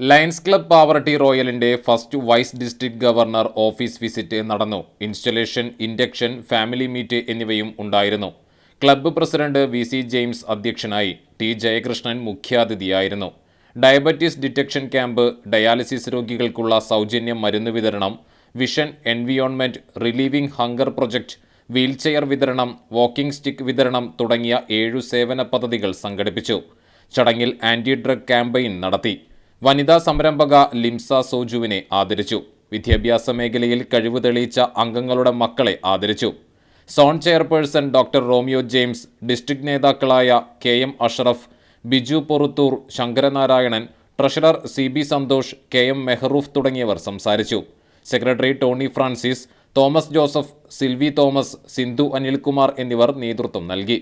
Lions club Pavaratty റോയലിന്റെ first vice district governor office visit നടന്നു. Installation induction family meet എന്നിവയും ഉണ്ടായിരുന്നു. Club president V C James അധ്യക്ഷനായി T Jayakrishnan മുഖ്യാതിഥിയായിരുന്നു. Diabetes detection camp dialysis രോഗികൾക്കുള്ള സൗജന്യ മരുന്ന് വിതരണം vision environment relieving hunger project wheelchair വിതരണം വാക്കിംഗ് സ്റ്റിക്ക് വിതരണം തുടങ്ങിയ ഏഴു സേവന പദ്ധതികൾ സംഘടിപ്പിച്ചു. ചടങ്ങിൽ ആന്റി ഡ്രഗ് ക്യാമ്പയിൻ നടത്തി. വനിതാ സംരംഭക ലിംസ സോജുവിനെ ആദരിച്ചു. വിദ്യാഭ്യാസ മേഖലയിൽ കഴിവ് തെളിയിച്ച അംഗങ്ങളുടെ മക്കളെ ആദരിച്ചു. Zone chairperson doctor Romeo James district നേതാക്കളായ K M Ashraf Biju Poruthoor Sankaranarayanan treasurer C B Santhosh K M Mehroof തുടങ്ങിയവർ സംസാരിച്ചു. Secretary Tony Francis Thomas Joseph Silvy Thomas Sindhu Anilkumar എന്നിവർ നേതൃത്വം നൽകി.